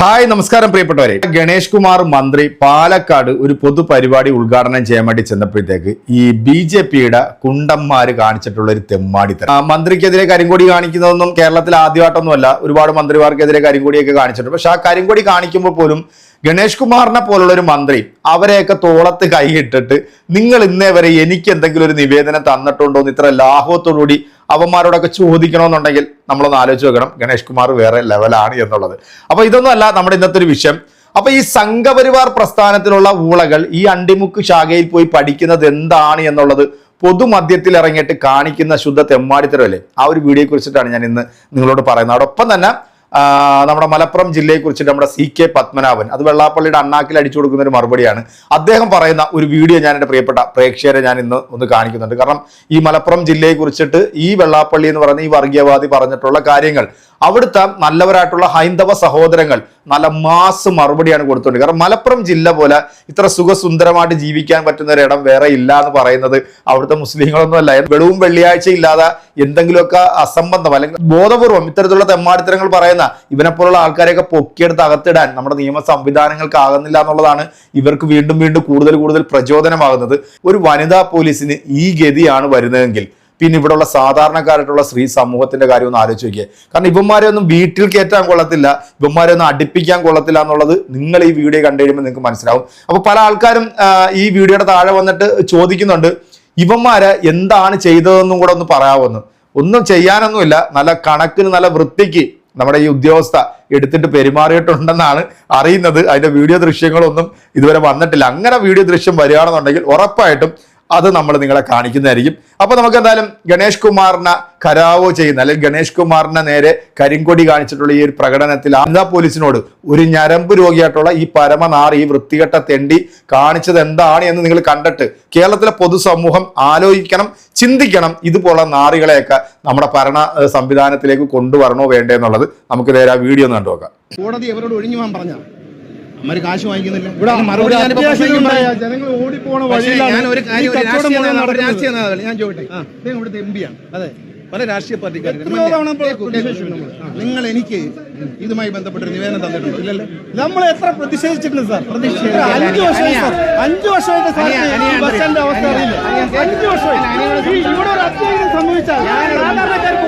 Hi നമസ്കാരം പ്രിയപ്പെട്ടവരെ. ഗണേഷ് കുമാർ മന്ത്രി പാലക്കാട് ഒരു പൊതുപരിപാടി ഉദ്ഘാടനം ചെയ്യാൻ വേണ്ടി ചെന്നപ്പോഴത്തേക്ക് ഈ ബി ജെ പിയുടെ കുണ്ടന്മാര് കാണിച്ചിട്ടുള്ള ഒരു തെമ്മാടിത്തരം മന്ത്രിക്കെതിരെ കരിങ്കൊടി കാണിക്കുന്നതൊന്നും കേരളത്തിൽ ആദ്യമായിട്ടൊന്നുമല്ല. ഒരുപാട് മന്ത്രിമാർക്കെതിരെ കരിങ്കൊടിയൊക്കെ കാണിച്ചിട്ടുണ്ട്. പക്ഷെ ആ കരിങ്കൊടി കാണിക്കുമ്പോൾ പോലും ഗണേഷ് കുമാറിനെ പോലുള്ള ഒരു മന്ത്രി അവരെയൊക്കെ തോളത്ത് കൈയിട്ടിട്ട് നിങ്ങൾ ഇന്നേ വരെ എനിക്ക് എന്തെങ്കിലും ഒരു നിവേദനം തന്നിട്ടുണ്ടോ എന്ന് ഇത്ര ലാഘവത്തോടുകൂടി അവന്മാരോടൊക്കെ ചോദിക്കണമെന്നുണ്ടെങ്കിൽ നമ്മളൊന്ന് ആലോചിച്ച് നോക്കണം. ഗണേഷ് കുമാർ വേറെ ലെവലാണ് എന്നുള്ളത്. അപ്പൊ ഇതൊന്നും അല്ല നമ്മുടെ ഇന്നത്തെ ഒരു വിഷയം. അപ്പൊ ഈ സംഘപരിവാർ പ്രസ്ഥാനത്തിലുള്ള ഊളകൾ ഈ അണ്ടിമുക്ക് ശാഖയിൽ പോയി പഠിക്കുന്നത് എന്താണ് എന്നുള്ളത് പൊതുമധ്യത്തിൽ ഇറങ്ങിയിട്ട് കാണിക്കുന്ന ശുദ്ധ തെമ്മാടിത്തരല്ലേ ആ ഒരു വീഡിയോയെ കുറിച്ചിട്ടാണ് ഞാൻ ഇന്ന് നിങ്ങളോട് പറയുന്നത്. അതോടൊപ്പം തന്നെ നമ്മുടെ മലപ്പുറം ജില്ലയെ കുറിച്ചിട്ട് നമ്മുടെ സി കെ പത്മനാഭൻ അത് വെള്ളാപ്പള്ളിയുടെ അണ്ണാക്കിൽ അടിച്ചു കൊടുക്കുന്ന ഒരു മറുപടിയാണ്. അദ്ദേഹം പറയുന്ന ഒരു വീഡിയോ ഞാൻ എന്റെ പ്രിയപ്പെട്ട പ്രേക്ഷകരെ ഞാൻ ഇന്ന് ഒന്ന് കാണിക്കുന്നുണ്ട്. കാരണം ഈ മലപ്പുറം ജില്ലയെക്കുറിച്ചിട്ട് ഈ വെള്ളാപ്പള്ളി എന്ന് പറയുന്ന ഈ വർഗീയവാദി പറഞ്ഞിട്ടുള്ള കാര്യങ്ങൾ അവിടുത്തെ നല്ലവരായിട്ടുള്ള ഹൈന്ദവ സഹോദരങ്ങൾ നല്ല മാസ് മറുപടിയാണ് കൊടുത്തുകൊണ്ട് കാരണം മലപ്പുറം ജില്ല പോലെ ഇത്ര സുഖസുന്ദരമായിട്ട് ജീവിക്കാൻ പറ്റുന്ന ഒരു ഇടം വേറെ ഇല്ല എന്ന് പറയുന്നത് അവിടുത്തെ മുസ്ലിങ്ങളൊന്നും അല്ല. വെളിവും വെള്ളിയാഴ്ച ഇല്ലാതെ എന്തെങ്കിലുമൊക്കെ അസംബന്ധം അല്ലെങ്കിൽ ബോധപൂർവം ഇത്തരത്തിലുള്ള തെമ്മാടിത്തരങ്ങൾ പറയുന്ന ഇവനെ പോലുള്ള ആൾക്കാരെയൊക്കെ പൊക്കിയെടുത്ത് അകത്തിടാൻ നമ്മുടെ നിയമ സംവിധാനങ്ങൾക്ക് ആകുന്നില്ല എന്നുള്ളതാണ് ഇവർക്ക് വീണ്ടും വീണ്ടും കൂടുതൽ കൂടുതൽ പ്രചോദനമാകുന്നത്. ഒരു വനിതാ പോലീസിന് ഈ ഗതിയാണ് വരുന്നതെങ്കിൽ പിന്നെ ഇവിടെയുള്ള സാധാരണക്കാരായിട്ടുള്ള സ്ത്രീ സമൂഹത്തിന്റെ കാര്യം ഒന്ന് ആലോചിച്ച് നോക്കിയേ. കാരണം ഇവന്മാരെ ഒന്നും വീട്ടിൽ കയറ്റാൻ കൊള്ളത്തില്ല ഇവന്മാരെ ഒന്നും അടുപ്പിക്കാൻ കൊള്ളത്തില്ല എന്നുള്ളത് നിങ്ങൾ ഈ വീഡിയോ കണ്ടു കഴിയുമ്പോൾ നിങ്ങൾക്ക് മനസ്സിലാവും. അപ്പൊ പല ആൾക്കാരും ഈ വീഡിയോയുടെ താഴെ വന്നിട്ട് ചോദിക്കുന്നുണ്ട് ഇവന്മാരെ എന്താണ് ചെയ്തതെന്നും കൂടെ ഒന്ന് പറയാമെന്ന് ഒന്നും ചെയ്യാനൊന്നുമില്ല നല്ല കണക്കിന് നല്ല വൃത്തിക്ക് നമ്മുടെ ഈ ഉദ്യോഗസ്ഥ എടുത്തിട്ട് പെരുമാറിയിട്ടുണ്ടെന്നാണ് അറിയുന്നത്. അതിന്റെ വീഡിയോ ദൃശ്യങ്ങളൊന്നും ഇതുവരെ വന്നിട്ടില്ല. അങ്ങനെ വീഡിയോ ദൃശ്യം വരികയാണെന്നുണ്ടെങ്കിൽ ഉറപ്പായിട്ടും അത് നമ്മൾ നിങ്ങളെ കാണിക്കുന്നതായിരിക്കും. അപ്പൊ നമുക്ക് എന്തായാലും ഗണേഷ് കുമാറിനെ കരാവോ ചെയ്യുന്ന അല്ലെങ്കിൽ ഗണേഷ് കുമാറിനെ നേരെ കരിങ്കൊടി കാണിച്ചിട്ടുള്ള ഈ ഒരു പ്രകടനത്തിൽ ആന്ധ്ര പോലീസിനോട് ഒരു ഞരമ്പ് രോഗിയായിട്ടുള്ള ഈ പരമനാർ ഈ വൃത്തികെട്ട തെണ്ടി കാണിച്ചത് എന്താണ് എന്ന് നിങ്ങൾ കണ്ടിട്ട് കേരളത്തിലെ പൊതുസമൂഹം ആലോചിക്കണം ചിന്തിക്കണം ഇതുപോലുള്ള നാറികളെയൊക്കെ നമ്മുടെ ഭരണ സംവിധാനത്തിലേക്ക് കൊണ്ടുവരണോ വേണ്ടേ എന്നുള്ളത് നമുക്ക് നേരെ ആ വീഡിയോ ഒന്ന് കണ്ടു നോക്കാം കോടതി അവരോട് ഒഴിഞ്ഞു പോകാൻ പറഞ്ഞ അമ്മര് കാശ് വാങ്ങിക്കുന്നില്ല. ഇവിടെ അതിന് മറുപടി ഒരു ഞാനിപ്പോ അത്യാവശ്യം പ്രസംഗിക്കാൻ ഉണ്ടായ. പറയാം. ജനങ്ങൾ ഓടിപ്പോണ പക്ഷേ വഴിയിലാണ് ഞാൻ ഒരു ഈ കാര്യം ഒരു കച്ചവടം രാഷ്ട്രീയ മുഴുവൻ നേതാവ്- ഒരു നടക്കുന്നത്. രാഷ്ട്രീയ നേതാവല്ല ഞാൻ ചോദിട്ടെ അദ്ദേഹം ഇവിടുത്തെ എം പിയാണ് അതെ. പല രാഷ്ട്രീയ പാർട്ടിക്കാരും. നിങ്ങൾ എനിക്ക് ഇതുമായി ബന്ധപ്പെട്ട നിവേദനം തന്നിട്ടുണ്ട്. ഇല്ലല്ലോ? നമ്മൾ എത്ര പ്രതിഷേധിച്ചിട്ടുണ്ട് സാർ? അഞ്ചു അനിയ- അഞ്ചു വർഷമായിട്ട് അവസ്ഥ അറിയില്ല. അഞ്ചു വർഷമായി. ഇവിടെ ഒരു അത്യാവശ്യം സംഭവിച്ചാൽ സാധാരണക്കാർക്ക്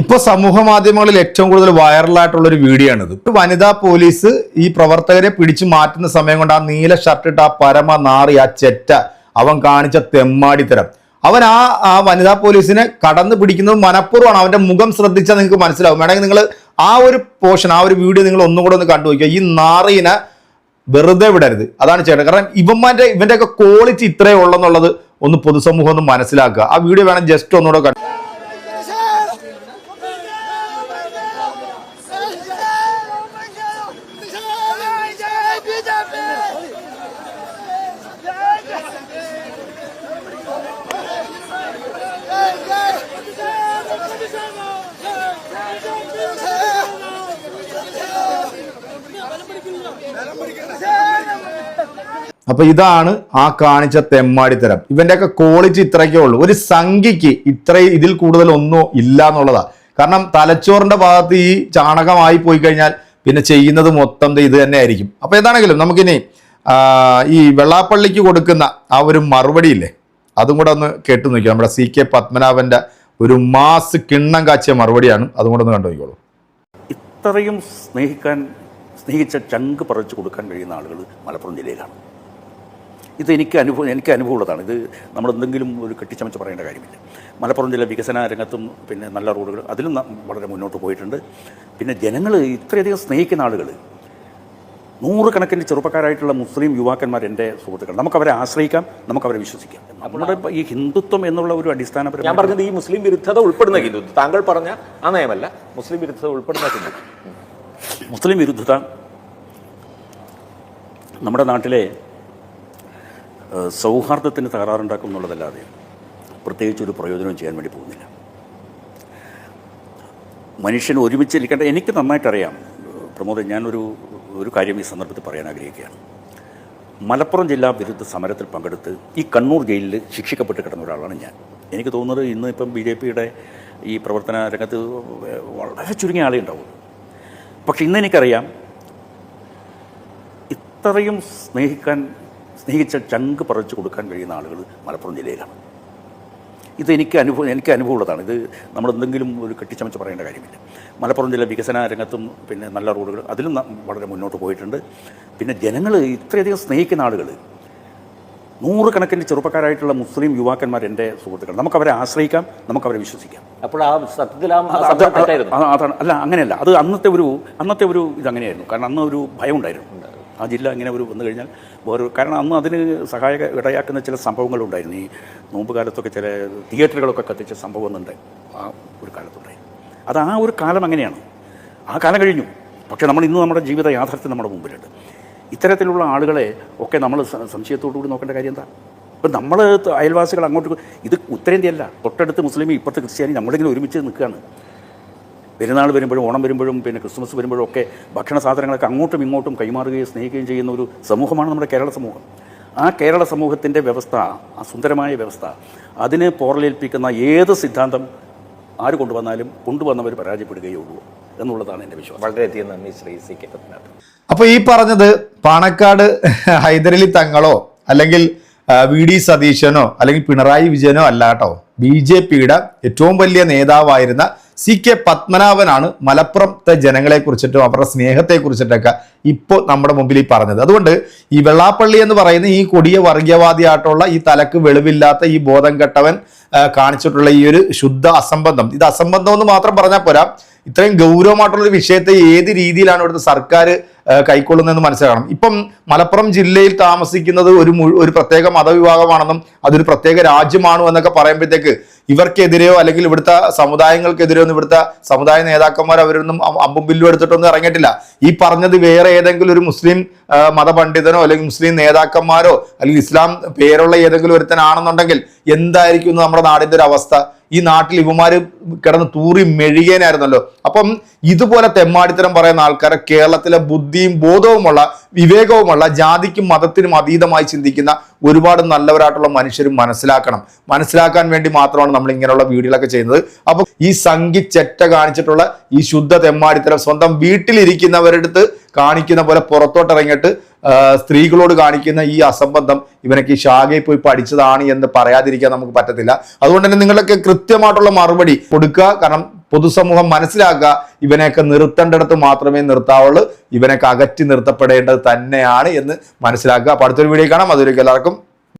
ഇപ്പൊ സമൂഹ മാധ്യമങ്ങളിൽ ഏറ്റവും കൂടുതൽ വൈറലായിട്ടുള്ള ഒരു വീഡിയോ ആണിത് വനിതാ പോലീസ് ഈ പ്രവർത്തകരെ പിടിച്ചു മാറ്റുന്ന സമയം കൊണ്ട് ആ നീല ഷർട്ട് ഇട്ട ആ പരമ നാറി ആ ചെറ്റ അവൻ കാണിച്ച തെമ്മാടിത്തരം. അവൻ ആ ആ വനിതാ പോലീസിനെ കടന്നു പിടിക്കുന്നത് മനഃപൂർവമാണ്. അവന്റെ മുഖം ശ്രദ്ധിച്ചാൽ നിങ്ങൾക്ക് മനസ്സിലാവും. വേണമെങ്കിൽ നിങ്ങൾ ആ ഒരു പോർഷൻ ആ ഒരു വീഡിയോ നിങ്ങൾ ഒന്നും കൂടെ ഒന്ന് കണ്ടു നോക്കുക ഈ നാറിനെ വെറുതെ വിടരുത്. അതാണ് ചെയ്യേണ്ടത് കാരണം ഇവന്മാരുടെ ഇവന്റെ ഒക്കെ ക്വാളിറ്റി ഇത്രയേ ഉള്ളെന്നുള്ളത് ഒന്ന് പൊതുസമൂഹം ഒന്ന് മനസ്സിലാക്കുക. ആ വീഡിയോ വേണം ജസ്റ്റ് ഒന്നുകൂടെ അപ്പൊ ഇതാണ് ആ കാണിച്ച തെമ്മാടിത്തരം. ഇവന്റെയൊക്കെ ക്വാളിറ്റി ഇത്രയൊക്കെ ഉള്ളൂ. ഒരു സംഖ്യക്ക് ഇത്രയും ഇതിൽ കൂടുതൽ ഒന്നും ഇല്ല എന്നുള്ളതാ. കാരണം തലച്ചോറിന്റെ ഭാഗത്ത് ഈ ചാണകമായി പോയി കഴിഞ്ഞാൽ പിന്നെ ചെയ്യുന്നത് മൊത്തം ഇത് തന്നെ ആയിരിക്കും അപ്പൊ ഏതാണെങ്കിലും നമുക്കിനി ഈ വെള്ളാപ്പള്ളിക്ക് കൊടുക്കുന്ന ആ ഒരു മറുപടി ഇല്ലേ അതും കൂടെ ഒന്ന് കേട്ടു നോക്കിയോ നമ്മുടെ സി കെ പത്മനാഭന്റെ ഒരു മാസ് കിണ്ണം കാച്ചിയ മറുപടിയാണ്. അതും കൂടെ ഒന്ന് കണ്ടു നോക്കിക്കോളൂ. ഇത്രയും സ്നേഹിക്കാൻ സ്നേഹിച്ച ചങ്ക് പറിച്ചു കൊടുക്കാൻ കഴിയുന്ന ആളുകൾ മലപ്പുറം ജില്ലയിലാണ്. ഇത് എനിക്ക് അനുഭവം എനിക്ക് അനുഭവമുള്ളതാണ്. ഇത് നമ്മൾ എന്തെങ്കിലും ഒരു കെട്ടിച്ചമച്ച് പറയേണ്ട കാര്യമില്ല. മലപ്പുറം ജില്ല വികസന രംഗത്തും പിന്നെ നല്ല റോഡുകൾ അതിലും വളരെ മുന്നോട്ട് പോയിട്ടുണ്ട്. പിന്നെ ജനങ്ങൾ ഇത്രയധികം സ്നേഹിക്കുന്ന ആളുകൾ നൂറുകണക്കിന് ചെറുപ്പക്കാരായിട്ടുള്ള മുസ്ലിം യുവാക്കന്മാർ എന്റെ സുഹൃത്തുക്കൾ. നമുക്കവരെ ആശ്രയിക്കാം നമുക്കവരെ വിശ്വസിക്കാം. നമ്മുടെ ഈ ഹിന്ദുത്വം എന്നുള്ള ഒരു ഞാൻ അടിസ്ഥാനപരമായ പറഞ്ഞത് ഈ മുസ്ലിം വിരുദ്ധത ഉൾപ്പെടുന്ന ഹിന്ദുത്വം. താങ്കൾ പറഞ്ഞ ആ നയമല്ല മുസ്ലിം വിരുദ്ധത ഉൾപ്പെടുന്ന ഹിന്ദുത്വം. മുസ്ലിം വിരുദ്ധത നമ്മുടെ നാട്ടിലെ സൗഹാർദ്ദത്തിന് തകരാറുണ്ടാക്കും എന്നുള്ളതല്ലാതെ പ്രത്യേകിച്ച് ഒരു പ്രയോജനവും ചെയ്യാൻ വേണ്ടി പോകുന്നില്ല. മനുഷ്യൻ ഒരുമിച്ചിരിക്കേണ്ട എനിക്ക് നന്നായിട്ടറിയാം പ്രമോദ് ഞാനൊരു ഒരു കാര്യം ഈ സന്ദർഭത്തിൽ പറയാൻ ആഗ്രഹിക്കുകയാണ്. മലപ്പുറം ജില്ലാ വിരുദ്ധ സമരത്തിൽ പങ്കെടുത്ത് ഈ കണ്ണൂർ ജയിലിൽ ശിക്ഷിക്കപ്പെട്ട് കിടന്ന ഒരാളാണ് ഞാൻ. എനിക്ക് തോന്നുന്നത് ഇന്ന് ഇപ്പം ബി ജെ പിയുടെ ഈ പ്രവർത്തന രംഗത്ത് വളരെ ചുരുങ്ങിയ ആളേ ഉണ്ടാവും പക്ഷെ ഇന്ന് എനിക്കറിയാം ഇത്രയും സ്നേഹിക്കാൻ സ്നേഹിച്ച ചങ്ക് പറിച്ചു കൊടുക്കാൻ കഴിയുന്ന ആളുകൾ മലപ്പുറം ജില്ലയിലാണ്. ഇത് എനിക്ക് അനുഭവം എനിക്ക് അനുഭവമുള്ളതാണ്. ഇത് നമ്മൾ എന്തെങ്കിലും ഒരു കെട്ടിച്ചമച്ച് പറയേണ്ട കാര്യമില്ല. മലപ്പുറം ജില്ല വികസന രംഗത്തും പിന്നെ നല്ല റോഡുകൾ അതിലും വളരെ മുന്നോട്ട് പോയിട്ടുണ്ട്. പിന്നെ ജനങ്ങൾ ഇത്രയധികം സ്നേഹിക്കുന്ന ആളുകൾ നൂറുകണക്കിന് ചെറുപ്പക്കാരായിട്ടുള്ള മുസ്ലിം യുവാക്കന്മാർ എന്റെ സുഹൃത്തുക്കൾ. നമുക്കവരെ ആശ്രയിക്കാം നമുക്കവരെ വിശ്വസിക്കാം. അപ്പോൾ ആ സത്യത്തിൽ അതാണ് അല്ല അങ്ങനെയല്ല. അത് അന്നത്തെ ഒരു അന്നത്തെ ഒരു ഇതങ്ങനെയായിരുന്നു. കാരണം അന്ന് ഒരു ഭയം ഉണ്ടായിരുന്നു. ആ ജില്ല ഇങ്ങനെ ഒരു വന്നു കഴിഞ്ഞാൽ വേറെ കാരണം അന്ന് അതിന് സഹായക ഇടയാക്കുന്ന ചില സംഭവങ്ങളുണ്ടായിരുന്നു ഈ നോമ്പ് കാലത്തൊക്കെ ചില തിയേറ്ററുകളൊക്കെ കത്തിച്ച സംഭവം ഒന്നുണ്ട്. ആ ഒരു കാലത്തുണ്ടായി അത് ആ ഒരു കാലം അങ്ങനെയാണ്. ആ കാലം കഴിഞ്ഞു. പക്ഷേ നമ്മൾ ഇന്ന് നമ്മുടെ ജീവിത യാഥാർത്ഥ്യം നമ്മുടെ മുമ്പിലുണ്ട്. ഇത്തരത്തിലുള്ള ആളുകളെ ഒക്കെ നമ്മൾ സംശയത്തോടു കൂടി നോക്കേണ്ട കാര്യം എന്താ? ഇപ്പം നമ്മൾ അയൽവാസികൾ അങ്ങോട്ട് ഇത് ഉത്തരേന്ത്യയല്ല. തൊട്ടടുത്ത് മുസ്ലിം ഇപ്പുറത്ത് ക്രിസ്ത്യാനി നമ്മളിങ്ങനെ ഒരുമിച്ച് നിൽക്കുകയാണ്. പെരുന്നാൾ വരുമ്പോഴും ഓണം വരുമ്പോഴും പിന്നെ ക്രിസ്മസ് വരുമ്പോഴും ഒക്കെ ഭക്ഷണ സാധനങ്ങളൊക്കെ അങ്ങോട്ടും ഇങ്ങോട്ടും കൈമാറുകയും സ്നേഹിക്കുകയും ചെയ്യുന്ന ഒരു സമൂഹമാണ് നമ്മുടെ കേരള സമൂഹം. ആ കേരള സമൂഹത്തിന്റെ വ്യവസ്ഥ ആ സുന്ദരമായ വ്യവസ്ഥ അതിനെ പോറലേൽപ്പിക്കുന്ന ഏത് സിദ്ധാന്തം ആര് കൊണ്ടുവന്നാലും കൊണ്ടുവന്നവർ പരാജയപ്പെടുകയുള്ളൂ എന്നുള്ളതാണ് എന്റെ വിശ്വാസം. വളരെയധികം നന്ദി ശ്രീ സി കെ അപ്പോൾ ഈ പറഞ്ഞത് പാണക്കാട് ഹൈദരലി തങ്ങളോ അല്ലെങ്കിൽ വി ഡി സതീശനോ അല്ലെങ്കിൽ പിണറായി വിജയനോ അല്ലാട്ടോ ബി ജെ പിയുടെ ഏറ്റവും വലിയ നേതാവായിരുന്ന സി കെ പത്മനാഭനാണ് മലപ്പുറത്തെ ജനങ്ങളെ കുറിച്ചിട്ടും അവരുടെ സ്നേഹത്തെ കുറിച്ചിട്ടൊക്കെ ഇപ്പോൾ നമ്മുടെ മുമ്പിൽ ഈ പറഞ്ഞത്. അതുകൊണ്ട് ഈ വെള്ളാപ്പള്ളി എന്ന് പറയുന്ന ഈ കൊടിയ വർഗീയവാദിയായിട്ടുള്ള ഈ തലക്ക് വെളിവില്ലാത്ത ഈ ബോധം കെട്ടവൻ കാണിച്ചിട്ടുള്ള ഈ ഒരു ശുദ്ധ അസംബന്ധം. ഇത് അസംബന്ധം എന്ന് മാത്രം പറഞ്ഞാൽ പോരാ. ഇത്രയും ഗൗരവമായിട്ടുള്ള ഒരു വിഷയത്തെ ഏത് രീതിയിലാണ് ഇവിടുത്തെ സർക്കാർ കൈക്കൊള്ളുന്നതെന്ന് മനസ്സിലാക്കണം. ഇപ്പം മലപ്പുറം ജില്ലയിൽ താമസിക്കുന്നത് ഒരു ഒരു പ്രത്യേക മതവിഭാഗമാണെന്നും അതൊരു പ്രത്യേക രാജ്യമാണോ എന്നൊക്കെ പറയുമ്പോഴത്തേക്ക് ഇവർക്കെതിരെയോ അല്ലെങ്കിൽ ഇവിടുത്തെ സമുദായങ്ങൾക്കെതിരെയോ ഒന്നും ഇവിടുത്തെ സമുദായ നേതാക്കന്മാർ അവരൊന്നും അമ്പും ബില്ലും എടുത്തിട്ടൊന്നും ഇറങ്ങിയിട്ടില്ല. ഈ പറഞ്ഞത് വേറെ ഏതെങ്കിലും ഒരു മുസ്ലിം മതപണ്ഡിതനോ അല്ലെങ്കിൽ മുസ്ലിം നേതാക്കന്മാരോ അല്ലെങ്കിൽ ഇസ്ലാം പേരുള്ള ഏതെങ്കിലും ഒരുത്തനാണെന്നുണ്ടെങ്കിൽ എന്തായിരിക്കും നമ്മുടെ നാടിന്റെ ഒരു അവസ്ഥ? ഈ നാട്ടിൽ ഇവമാര് കിടന്ന് തൂറി മെഴുകേനായിരുന്നല്ലോ അപ്പം ഇതുപോലെ തെമ്മാടിത്തരം പറയുന്ന ആൾക്കാരെ കേരളത്തിലെ ബുദ്ധിയും ബോധവുമുള്ള വിവേകവുമുള്ള ജാതിക്കും മതത്തിനും അതീതമായി ചിന്തിക്കുന്ന ഒരുപാട് നല്ലവരായിട്ടുള്ള മനുഷ്യരും മനസ്സിലാക്കണം. മനസ്സിലാക്കാൻ വേണ്ടി മാത്രമാണ് നമ്മൾ ഇങ്ങനെയുള്ള വീഡിയോകളൊക്കെ ചെയ്യുന്നത്. അപ്പൊ ഈ സംഘി ചെറ്റ കാണിച്ചിട്ടുള്ള ഈ ശുദ്ധ തെമ്മാടിത്തരം സ്വന്തം വീട്ടിലിരിക്കുന്നവരുടെ അടുത്ത് കാണിക്കുന്ന പോലെ പുറത്തോട്ടിറങ്ങിയിട്ട് സ്ത്രീകളോട് കാണിക്കുന്ന ഈ അസംബന്ധം ഇവനൊക്കെ ഈ ശാഖയിൽ പോയി പഠിച്ചതാണ് എന്ന് പറയാതിരിക്കാൻ നമുക്ക് പറ്റത്തില്ല. അതുകൊണ്ട് തന്നെ നിങ്ങളൊക്കെ കൃത്യമായിട്ടുള്ള മറുപടി കൊടുക്കുക. കാരണം പൊതുസമൂഹം മനസ്സിലാക്കുക ഇവനെയൊക്കെ നിർത്തേണ്ടടത്ത് മാത്രമേ നിർത്താവുള്ളൂ. ഇവനൊക്കെ അകറ്റി നിർത്തപ്പെടേണ്ടത് തന്നെയാണ് എന്ന് മനസ്സിലാക്കുക. അപ്പൊ അടുത്തൊരു വീഡിയോ കാണാം. അതൊരു എല്ലാവർക്കും